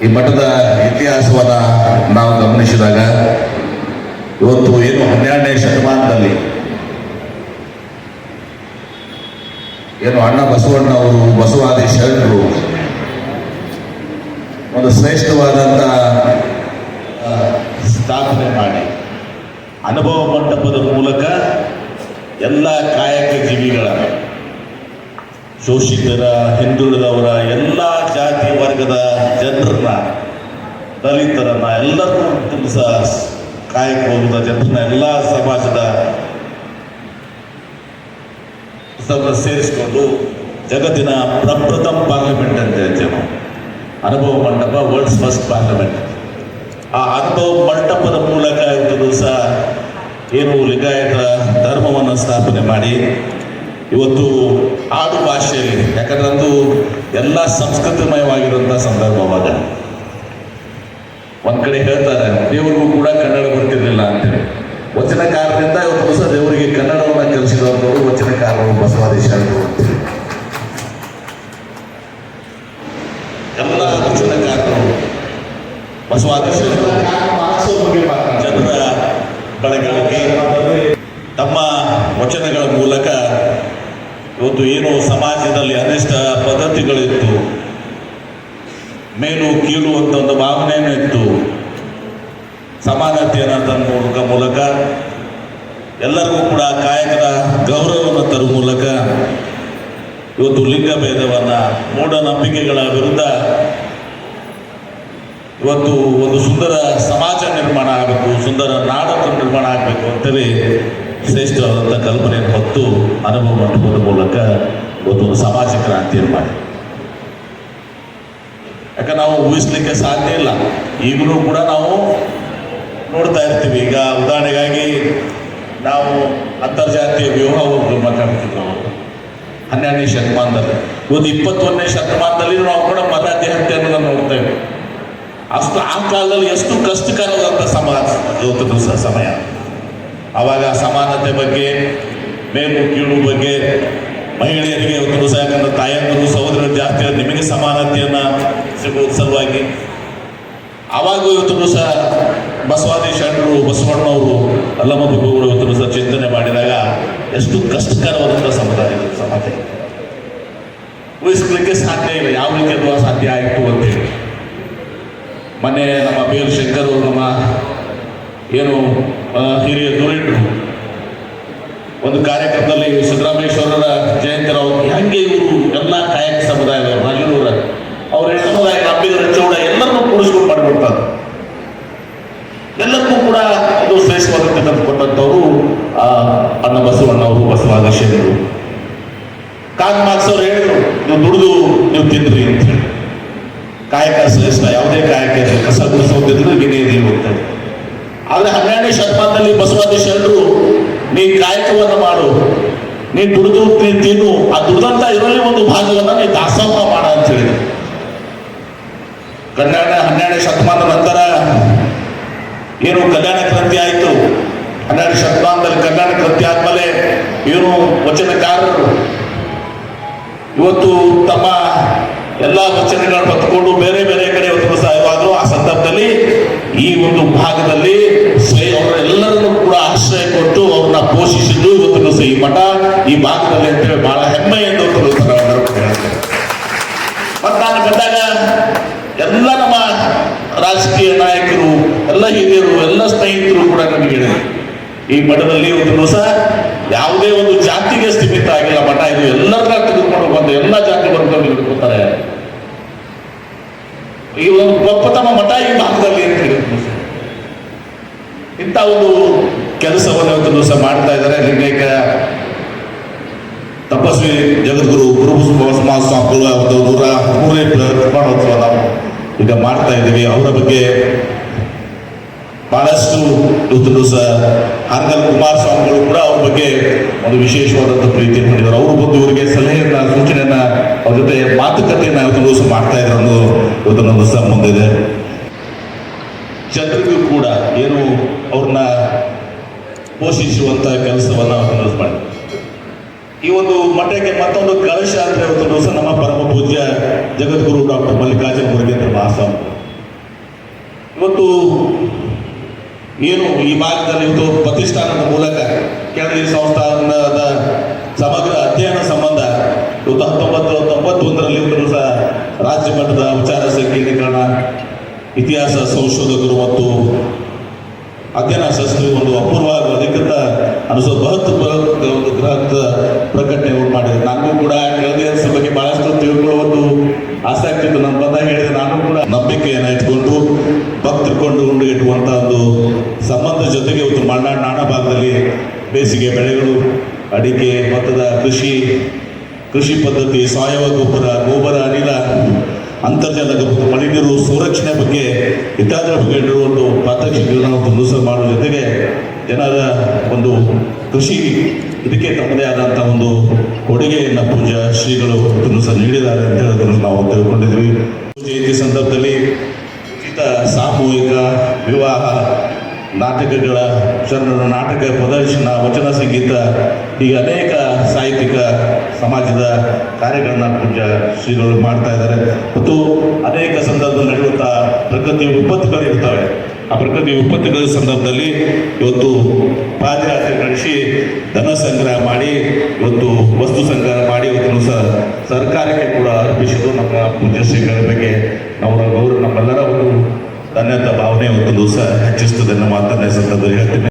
ಈ ಮಠದ ಇತಿಹಾಸವನ್ನ ನಾವು ಗಮನಿಸಿದಾಗ ಇವತ್ತು ಏನು ಹನ್ನೆರಡನೇ ಶತಮಾನದಲ್ಲಿ ಏನು ಅಣ್ಣ ಬಸವಣ್ಣ ಅವರು ಬಸವಾದಿ ಶರಣರು ಒಂದು ಶ್ರೇಷ್ಠವಾದಂಥ ಆ, ಸ್ಥಾಪನೆ ಮಾಡಿ ಅನುಭವ ಮಂಟಪದ ಮೂಲಕ ಎಲ್ಲ ಕಾಯಕ ಜೀವಿಗಳ, ಶೋಷಿತರ, ಹಿಂದುಳಿದವರ, ಎಲ್ಲ ಜಾತಿ ವರ್ಗದ ಜನರನ್ನ, ದಲಿತರನ್ನ ಎಲ್ಲರನ್ನೂ ತುಂಬ ಕಾಯಕ ಜನರನ್ನ ಎಲ್ಲ ಸಮಾಜದ ಸೇರಿಸಿಕೊಂಡು ಜಗತ್ತಿನ ಪ್ರಪ್ರಥಮ ಪಾರ್ಲಿಮೆಂಟ್ ಅಂತ ಹೇಳ್ತೇವೆ ಅನುಭವ ಮಂಟಪ ವರ್ಲ್ಡ್ಸ್ ಫಸ್ಟ್ ಪಾರ್ಲಿಮೆಂಟ್ ಆ ಅನುಭವ ಮಂಟಪದ ಮೂಲಕ ಇವತ್ತು ದಿವಸ ಏನು ಲಿಂಗಾಯತ ಧರ್ಮವನ್ನು ಸ್ಥಾಪನೆ ಮಾಡಿ ಇವತ್ತು ಆಡು ಭಾಷೆಯಲ್ಲಿ ಯಾಕಂದ್ರೆ ಅದು ಎಲ್ಲ ಸಂಸ್ಕೃತಿಮಯವಾಗಿರುವಂಥ ಸಂದರ್ಭವಾದ. ಒಂದು ಕಡೆ ಹೇಳ್ತಾರೆ ದೇವರಿಗೂ ಕೂಡ ಕನ್ನಡ ಗೊತ್ತಿರಲಿಲ್ಲ ಅಂತೇಳಿ. ವಚನಕಾರರಿಂದ ಇವತ್ತು ಹೊಸ ದೇವರಿಗೆ ಕನ್ನಡವನ್ನು ಕಲಿಸಿದವರು ವಚನಕಾರರು ಎಲ್ಲ ವಚನ ಅಂತೇಳಿ. ಎಲ್ಲ ವಚನಕಾರರು ಬಸವಾದಿ ಬಸವಾದೇಶ ಜನರ ಬಳಗಳಿಗೆ ತಮ್ಮ ವಚನಗಳ ಮೂಲಕ ಇವತ್ತು ಏನು ಸಮಾಜದಲ್ಲಿ ಅನಿಷ್ಟ ಪದ್ಧತಿಗಳಿತ್ತು. ಮೇಲು ಕೀಳು ಅಂತ ಒಂದು ಭಾವನೆಯೂ ಇತ್ತು. ಸಮಾನತೆಯನ್ನು ತನ್ನ ಮೂಲಕ ಮೂಲಕ ಎಲ್ಲರಿಗೂ ಕೂಡ ಕಾಯಕದ ಗೌರವವನ್ನು ತರುವ ಮೂಲಕ ಇವತ್ತು ಲಿಂಗ ಭೇದವನ್ನು ಮೂಢನಂಬಿಕೆಗಳ ವಿರುದ್ಧ ಇವತ್ತು ಒಂದು ಸುಂದರ ಸಮಾಜ ನಿರ್ಮಾಣ ಆಗಬೇಕು, ಸುಂದರ ನಾಡನ್ನು ನಿರ್ಮಾಣ ಆಗಬೇಕು ಅಂತೇಳಿ ಶ್ರೇಷ್ಠವಾದಂಥ ಕಲ್ಪನೆಯನ್ನು ಹೊತ್ತು ಅನುಭವ ಮಾಡುವುದರ ಮೂಲಕ ಇವತ್ತು ಒಂದು ಸಮಾಜ ಕ್ರಾಂತಿಯನ್ನು ಮಾಡಿ ಯಾಕೆ ನಾವು ಊಹಿಸ್ಲಿಕ್ಕೆ ಸಾಧ್ಯ ಇಲ್ಲ. ಈಗಲೂ ಕೂಡ ನಾವು ನೋಡ್ತಾ ಇರ್ತೀವಿ. ಈಗ ಉದಾಹರಣೆಗಾಗಿ ನಾವು ಅಂತರ್ಜಾತೀಯ ವಿವಾಹ ಮಾತಾಡ್ತಿದ್ವಿ ಅವರು ಹನ್ನೆರಡನೇ ಶತಮಾನದಲ್ಲಿ. ಒಂದು ಇಪ್ಪತ್ತೊಂದನೇ ಶತಮಾನದಲ್ಲಿ ನಾವು ಕೂಡ ಅನ್ನೋದನ್ನು ನೋಡ್ತೇವೆ ಅಷ್ಟು ಆ ಕಾಲದಲ್ಲಿ ಎಷ್ಟು ಕಷ್ಟಕರವಾದಂಥ ಸಮಾಜ ಇವತ್ತು ದಿವಸ ಸಮಯ. ಆವಾಗ ಸಮಾನತೆ ಬಗ್ಗೆ ಮೇಲು ಕೀಳು ಬಗ್ಗೆ ಮಹಿಳೆಯರಿಗೆ ಇವತ್ತು ದಿವಸ, ಯಾಕಂದ್ರೆ ತಾಯಂದರು, ಸಹೋದರರು ಜಾಸ್ತಿ ನಿಮಗೆ ಸಮಾನತೆಯನ್ನ ಸಿಗುವ ಸಲುವಾಗಿ. ಆವಾಗ ಇವತ್ತು ದಿವಸ ಬಸವಾದಿ ಶರಣರು ಬಸವಣ್ಣವರು, ಅಲ್ಲಮ್ಮ ಬಗ್ಗುಗಳು ಇವತ್ತು ದಿವಸ ಚಿಂತನೆ ಮಾಡಿದಾಗ ಎಷ್ಟು ಕಷ್ಟಕರವಾದಂಥ ಸಮುದಾಯ, ಸಮಾಜ. ಉಳಿಸ್ಲಿಕ್ಕೆ ಸಾಧ್ಯ ಇಲ್ಲ, ಯಾವ ರೀತಿ ಸಾಧ್ಯ ಆಯಿತು ಅಂತೇಳಿ ಮೊನ್ನೆ ನಮ್ಮ ಬೇರು ಶಂಕರ್ ಅವರು ನಮ್ಮ ಏನು ಹಿರಿಯ ಧುರೀಣರು ಒಂದು ಕಾರ್ಯಕ್ರಮದಲ್ಲಿ ಸಿದ್ದರಾಮೇಶ್ವರರ ಅವರು ಹೆಂಗೆ ಇವರು ಎಲ್ಲ ಕಾಯಕ ಸಮುದಾಯದವರು ರಾಜನೂರ ಅವ್ರ ಸಮುದಾಯ ಅಂಬಿಗರ ಚೌಡ ಎಲ್ಲರನ್ನೂ ಕೂಡಿಸ್ಕೊಂಡು ಮಾಡಿಬಿಡ್ತಾರೆ ಎಲ್ಲಕ್ಕೂ ಕೂಡ ತಂದು ಕೊಟ್ಟಂಥವರು ಆ, ಅಣ್ಣ ಬಸವಣ್ಣವರು ಬಸವಾದ ಶರಣರು ಕಾಗ್ ಮಾರ್ಕ್ಸ್ ಅವರು ಹೇಳಿದ್ರು, ನೀವು ದುಡಿದು, ನೀವು ತಿಂದ್ರಿ ಅಂತ ಹೇಳಿ. ಕಾಯಕ ಶ್ರೇಷ್ಠ ಯಾವುದೇ ಕಾಯಕ ಇರಲಿ ಕಸ ಗುಡಿಸೋದಿದ್ರು ಹೋಗ್ತದೆ ಆದ್ರೆ ಹನ್ನೆರಡನೇ ಶತಮಾನದಲ್ಲಿ ಬಸವಾದಿ ಶರಣರು, ನೀ ಕಾಯಕವನ್ನು ಮಾಡು, ನೀ ದುಡಿದು, ನೀ ತಿನ್ನು, ಆ ದುಡ್ದಂತ ಇದರಲ್ಲಿ ಒಂದು ಭಾಗವನ್ನು ನೀ ದಾಸೋಹ ಮಾಡ ಅಂತ ಹೇಳಿದ್ರು. ಕನ್ನಡ ಹನ್ನೆರಡನೇ ಶತಮಾನದ ನಂತರ ಏನು ಕಲ್ಯಾಣ ಕ್ರಾಂತಿ ಆಯಿತು. ಹನ್ನೆರಡು ಶತಮಾನದಲ್ಲಿ ಕಲ್ಯಾಣ ಕ್ರಾಂತಿ ಆದ್ಮೇಲೆ ಏನು ವಚನಕಾರರು ಇವತ್ತು ತಮ್ಮ ಎಲ್ಲ ವಚನಗಳನ್ನು ಪತ್ಕೊಂಡು ಬೇರೆ ಬೇರೆ ಕಡೆ ಇವತ್ತು ಸಹಾಯವಾದ್ರು ಆ ಸಂದರ್ಭದಲ್ಲಿ ಈ ಒಂದು ಭಾಗದಲ್ಲಿ ಅವರೆಲ್ಲರನ್ನು ಕೂಡ ಆಶ್ರಯ ಕೊಟ್ಟು ಅವ್ರನ್ನ ಪೋಷಿಸಿದ್ದು ಇವತ್ತು ಈ ಮಠ. ಈ ಭಾಗದಲ್ಲಿ ಅಂತೇಳಿ ಬಹಳ ಹೆಮ್ಮೆ ಎಂದು ದಿವಸ ನಾವೆಲ್ಲರೂ ಕೂಡ ಹೇಳ್ತೇವೆ. ಮತ್ತೆ ನಾನು ಬಂದಾಗ ಎಲ್ಲ ನಮ್ಮ ರಾಜಕೀಯ ನಾಯಕರು, ಎಲ್ಲ ಹಿರಿಯರು, ಎಲ್ಲ ಸ್ನೇಹಿತರು ಕೂಡ ನನಗೆ ಹೇಳಿದರು. ಈ ಮಠದಲ್ಲಿ ಒಂದು ದಿವಸ ಯಾವುದೇ ಒಂದು ಜಾತಿಗೆ ಸ್ಥಿಮಿತ ಆಗಿಲ್ಲ ಮಠ. ಇದು ಎಲ್ಲರನ್ನ ತೆಗೆದುಕೊಂಡು ಬಂದು ಎಲ್ಲ ಜಾತಿ ಬಂದು ಹಿಡ್ಕೊತಾರೆ ಈ ಒಂದು ಪ್ರಪ್ರಥಮ ಮಠ ಈ ಭಾಗದಲ್ಲಿ ಅಂತ ಹೇಳಿದ್ರು ಇಂಥ ಒಂದು ಕೆಲಸವನ್ನು ಇವತ್ತು ದಿವಸ ಮಾಡ್ತಾ ಇದ್ದಾರೆ. ಲಿಂಗೈಕ ತಪಸ್ವಿ ಜಗದ್ಗುರು ಗುರು ಸಮಾಜ ಸ್ವಾಮಿಗಳ ಒಂದು ನೂರ ಮೂರನೇ ಪ್ರಮಾಣೋತ್ಸವ ನಾವು ಈಗ ಮಾಡ್ತಾ ಇದ್ದೀವಿ. ಅವರ ಬಗ್ಗೆ ಬಹಳಷ್ಟು ಇವತ್ತು ದಿವಸ ಹಾರ್ಗಲ್ ಕುಮಾರಸ್ವಾಮಿಗಳು ಕೂಡ ಅವ್ರ ಬಗ್ಗೆ ಒಂದು ವಿಶೇಷವಾದಂಥ ಪ್ರೀತಿ ಮಾಡಿದ್ದಾರೆ ಅವರು ಬಂದು ಇವರಿಗೆ ಸಲಹೆಯನ್ನ, ಸೂಚನೆಯನ್ನ, ಅವ್ರ ಜೊತೆ ಮಾತುಕತೆಯನ್ನ ಇವತ್ತು ಮಾಡ್ತಾ ಇದ್ರು ಅನ್ನೋದು ಇವತ್ತು ದಿವಸ ಮುಂದಿದೆ ಜನರಿಗೂ ಕೂಡ ಏನು ಅವ್ರನ್ನ ಪೋಷಿಸುವಂತ ಕೆಲಸವನ್ನ ಅವತ್ತು ಮಾಡಿದ್ದಾರೆ ಈ ಒಂದು ಮಠಕ್ಕೆ ಮತ್ತೊಂದು ಕಲಶ ಅಂದ್ರೆ ಇವತ್ತು ದಿವಸ ನಮ್ಮ ಪರಮ ಪೂಜ್ಯ ಜಗದ್ಗುರು ಡಾಕ್ಟರ್ ಮಲ್ಲಿಕಾರ್ಜುನ ಮುರುಗೇಂದ್ರ ಮಹಾಸ್ವಾಮಿ. ಇವತ್ತು ಏನು ಈ ಭಾಗದಲ್ಲಿ ಒಂದು ಪ್ರತಿಷ್ಠಾನದ ಮೂಲಕ ಕೆಳದಿ ಸಂಸ್ಥಾನದ ಸಮಗ್ರ ಅಧ್ಯಯನ ಸಂಬಂಧ ಇವತ್ತು ಹತ್ತೊಂಬತ್ತು ತೊಂಬತ್ತೊಂದರಲ್ಲಿ ಸಹ ರಾಜ್ಯ ಮಟ್ಟದ ವಿಚಾರ ಸಂಕೀರ್ಣೀಕರಣ ಇತಿಹಾಸ ಸಂಶೋಧಕರು ಮತ್ತು ಅಧ್ಯಯನ ಶಾಸ್ತ್ರಿ ಒಂದು ಅಪೂರ್ವ ಅಧಿಕೃತ ಅನಿಸೋ ಬೃಹತ್ ಬೃಹತ್ ಒಂದು ಬೃಹತ್ ಪ್ರಕಟಣೆ ಮಾಡಿದೆ ನನಗೂ ಕೂಡ ಕೆಳದಿ ಅರಸರ ಬಗ್ಗೆ ಬಹಳಷ್ಟು ತಿಳ್ಕೊಳ್ಳೋ ಒಂದು ಆಸಕ್ತಿ ಇತ್ತು ನನ್ನ ಬಂದಾಗ ಹೇಳಿದೆ ನಾನು ಕೂಡ ನಂಬಿಕೆಯನ್ನು ಇಟ್ಕೊಂಡು ಭಕ್ತರ್ಕೊಂಡು ಉಂಡು ಇಟ್ಟುವಂಥ ಒಂದು ಸಂಬಂಧ ಜೊತೆಗೆ ಇವತ್ತು ಮಲೆನಾಡು ನಾನಾ ಭಾಗದಲ್ಲಿ ಬೇಸಿಗೆ ಬೆಳೆಗಳು, ಅಡಿಕೆ, ಭತ್ತದ ಕೃಷಿ ಕೃಷಿ ಪದ್ಧತಿ, ಸಾವಯವ ಗೊಬ್ಬರ, ಗೋಬರ, ಅನಿಲ, ಅಂತರ್ಜಲ ಮತ್ತು ಮಳೆ ನೀರು ಸಂರಕ್ಷಣೆ ಬಗ್ಗೆ ಇತ್ಯಾದಿ ಬಗ್ಗೆ ಒಂದು ಪ್ರಾತ್ಯಕ್ಷಿಕೆಗಳನ್ನು ನುಸ ಮಾಡುವ ಜೊತೆಗೆ ಜನರ ಒಂದು ಕೃಷಿ ಇದಕ್ಕೆ ತಮ್ಮದೇ ಆದಂಥ ಒಂದು ಕೊಡುಗೆಯನ್ನು ಪೂಜಾ ಶ್ರೀಗಳು ಸಹ ನೀಡಿದ್ದಾರೆ ಅಂತ ಹೇಳೋದನ್ನು ನಾವು ತಿಳ್ಕೊಂಡಿದ್ವಿ ಜಯಂತಿ ಸಂದರ್ಭದಲ್ಲಿ ಉಚಿತ ಸಾಮೂಹಿಕ ವಿವಾಹ ನಾಟಕಗಳ ಚಂದ್ರನ ನಾಟಕ ಪ್ರದರ್ಶನ, ವಚನ ಸಂಗೀತ, ಹೀಗೆ ಅನೇಕ ಸಾಹಿತ್ಯಿಕ ಸಮಾಜದ ಕಾರ್ಯಗಳನ್ನ ಪೂಜ್ಯ ಶ್ರೀಗಳು ಮಾಡ್ತಾ ಇದ್ದಾರೆ. ಮತ್ತು ಅನೇಕ ಸಂದರ್ಭದಲ್ಲಿ ನಡೆಯುತ್ತಾ ಪ್ರಕೃತಿ ವಿಪತ್ತುಗಳು ಇರ್ತವೆ. ಆ ಪ್ರಕೃತಿ ವಿಪತ್ತುಗಳ ಸಂದರ್ಭದಲ್ಲಿ ಇವತ್ತು ಪಾದಯಾತ್ರೆ ನಡೆಸಿ ಧನ ಸಂಗ್ರಹ ಮಾಡಿ, ಇವತ್ತು ವಸ್ತು ಸಂಗ್ರಹ ಮಾಡಿ ಇವತ್ತು ಸ ಸರ್ಕಾರಕ್ಕೆ ಕೂಡ ಅರ್ಪಿಸಿದ್ದು ನಮ್ಮ ಪೂಜ್ಯ ಶ್ರೀಗಳ ಬಗ್ಗೆ ನಮ್ಮ ಗೌರವ ನಮ್ಮೆಲ್ಲರ ಧನ್ಯತಾ ಭಾವನೆ ಇವತ್ತು ದಿವಸ ಹೆಚ್ಚಿಸ್ತದೆ ನಮ್ಮ ಮಾತನ್ನ ಈ ಸಂದರ್ಭದಲ್ಲಿ ಹೇಳ್ತೀನಿ